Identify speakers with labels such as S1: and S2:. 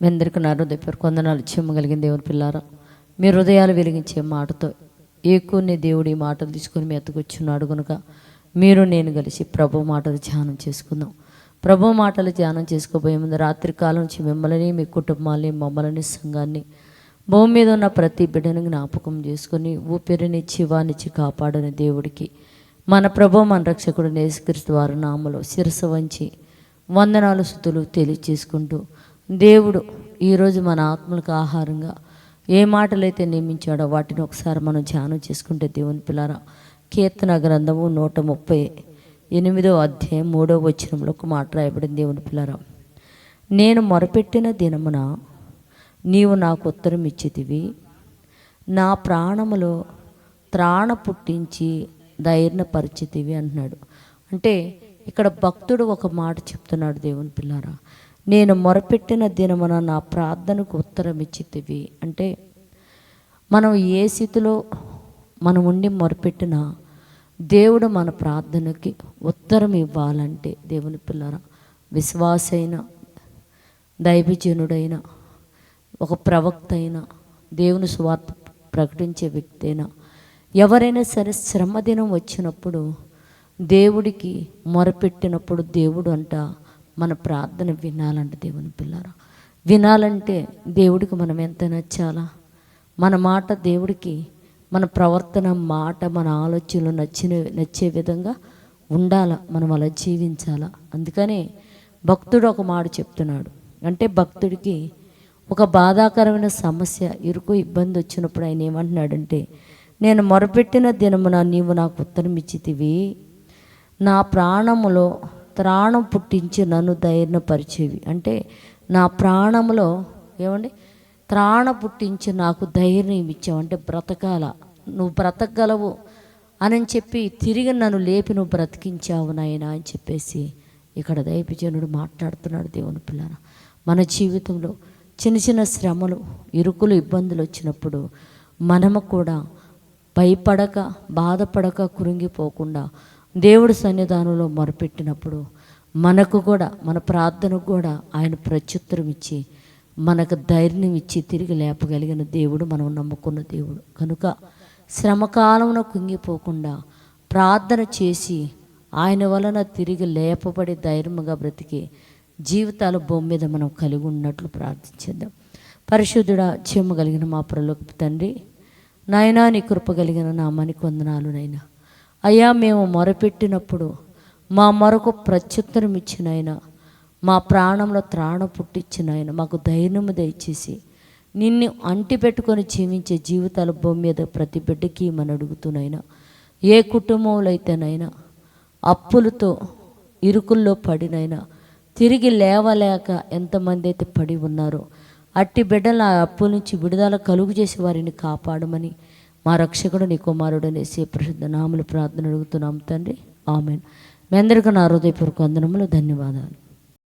S1: మీ అందరికీ నా హృదయపూర్వక కొందనాలు చెమ్మగలిగిన దేవుని పిల్లారా మీ హృదయాలు వెలిగించే మాటతో ఏకుని దేవుడి ఈ మాటలు తీసుకొని మీ ఎత్తుకొచ్చున్నాడు కనుక మీరు నేను కలిసి ప్రభు మాటలు ధ్యానం చేసుకుందాం. ప్రభు మాటలు ధ్యానం చేసుకోబోయే ముందు రాత్రి కాలం నుంచి మిమ్మల్ని మీ కుటుంబాన్ని మమ్మల్ని సంఘాన్ని భూమి మీద ఉన్న ప్రతి బిడ్డను జ్ఞాపకం చేసుకొని ఊపిరిని చివానిచ్చి కాపాడని దేవుడికి మన ప్రభు మన రక్షకుడు నేసుకరిస్తు వారి నామలో శిరస వంచి వందనాలు స్థుతులు తెలియచేసుకుంటూ దేవుడు ఈరోజు మన ఆత్మలకు ఆహారంగా ఏ మాటలైతే నియమించాడో వాటిని ఒకసారి మనం ధ్యానం చేసుకుంటే దేవుని పిల్లరా కీర్తన గ్రంథము నూట ముప్పై ఎనిమిదో అధ్యాయం మూడో వచనంలో ఒక మాట రాయబడింది దేవుని పిల్లరా. నేను మొరపెట్టిన దినమున నీవు నాకు ఉత్తరం ఇచ్చితివి నా ప్రాణములో త్రాణ పుట్టించి ధైర్యపరిచితివి అంటున్నాడు. అంటే ఇక్కడ భక్తుడు ఒక మాట చెప్తున్నాడు దేవుని పిల్లారా. నేను మొరపెట్టిన దినమున నా ప్రార్థనకు ఉత్తరం ఇచ్చితివి అంటే మనం ఏ స్థితిలో మనం ఉండి మొరపెట్టినా దేవుడు మన ప్రార్థనకి ఉత్తరం ఇవ్వాలంటే దేవుని పిల్లరా విశ్వాసైన దైవజనుడైన ఒక ప్రవక్త అయినా దేవుని స్వార్థ ప్రకటించే వ్యక్తి అయినా ఎవరైనా సరే శ్రమదినం వచ్చినప్పుడు దేవుడికి మొరపెట్టినప్పుడు దేవుడు అంట మన ప్రార్థన వినాలంట దేవుని పిల్లరా. వినాలంటే దేవుడికి మనం ఎంత నచ్చాలా? మన మాట దేవుడికి మన ప్రవర్తన మాట మన ఆలోచనలు నచ్చిన నచ్చే విధంగా ఉండాలా? మనం అలా జీవించాలా? అందుకనే భక్తుడు ఒక మాట చెప్తున్నాడు. అంటే భక్తుడికి ఒక బాధాకరమైన సమస్య ఇరుకు ఇబ్బంది వచ్చినప్పుడు ఆయన ఏమంటున్నాడంటే నేను మొరపెట్టిన దినమున నీవు నాకు ఉత్తరం ఇచ్చితివి నా ప్రాణములో త్రాణం పుట్టించి నన్ను ధైర్యపరిచేవి. అంటే నా ప్రాణములో ఏమండి? త్రాణ పుట్టించి నాకు ధైర్యం ఇచ్చావు. అంటే బ్రతకాల. నువ్వు బ్రతకగలవు అని చెప్పి తిరిగి నన్ను లేపి నువ్వు బ్రతికించావు నాయనా అని చెప్పేసి ఇక్కడ దైవజనుడు మాట్లాడుతున్నాడు దేవుని పిల్లన మన జీవితంలో చిన్న చిన్న శ్రమలు ఇరుకులు ఇబ్బందులు వచ్చినప్పుడు మనము కూడా భయపడక బాధపడక కురింగిపోకుండా దేవుడి సన్నిధానంలో మొరపెట్టినప్పుడు మనకు కూడా మన ప్రార్థనకు కూడా ఆయన ప్రత్యుత్తరం ఇచ్చి మనకు ధైర్యం ఇచ్చి తిరిగి లేపగలిగిన దేవుడు మనం నమ్ముకున్న దేవుడు. కనుక శ్రమకాలంలో కుంగిపోకుండా ప్రార్థన చేసి ఆయన వలన తిరిగి లేపబడి ధైర్యంగా బ్రతికి జీవితాల భూమి మీద మనం కలిగి ఉన్నట్లు ప్రార్థించేద్దాం. పరిశుద్ధుడ చెమ్మ కలిగిన మా ప్రలోకి తండ్రి నాయనా నీ కృప కలిగిన నామానికి వందనాలు నైనా అయ్యా మేము మొరపెట్టినప్పుడు మా మరొక ప్రత్యుత్తరం ఇచ్చిన ఆయన మా ప్రాణంలో త్రాణ పుట్టించిన ఆయన మాకు ధైర్యము దయచేసి నిన్ను అంటి పెట్టుకొని జీవించే జీవితాల భూమి మీద ప్రతి బిడ్డకి మన అడుగుతున్నాయినా. ఏ కుటుంబంలో అయితేనైనా అప్పులతో ఇరుకుల్లో పడినైనా తిరిగి లేవలేక ఎంతమంది అయితే పడి ఉన్నారో అట్టి బిడ్డల ఆ అప్పుల నుంచి విడుదల కలుగు చేసి వారిని కాపాడమని మా రక్షకుడు నీ కుమారుడు అనేసి ప్రసిద్ధ నాములు ప్రార్థన అడుగుతున్నాం తండ్రి. ఆమెన్. మీ అందరికీ నా హృదయపూర్వక వందనములు ధన్యవాదాలు.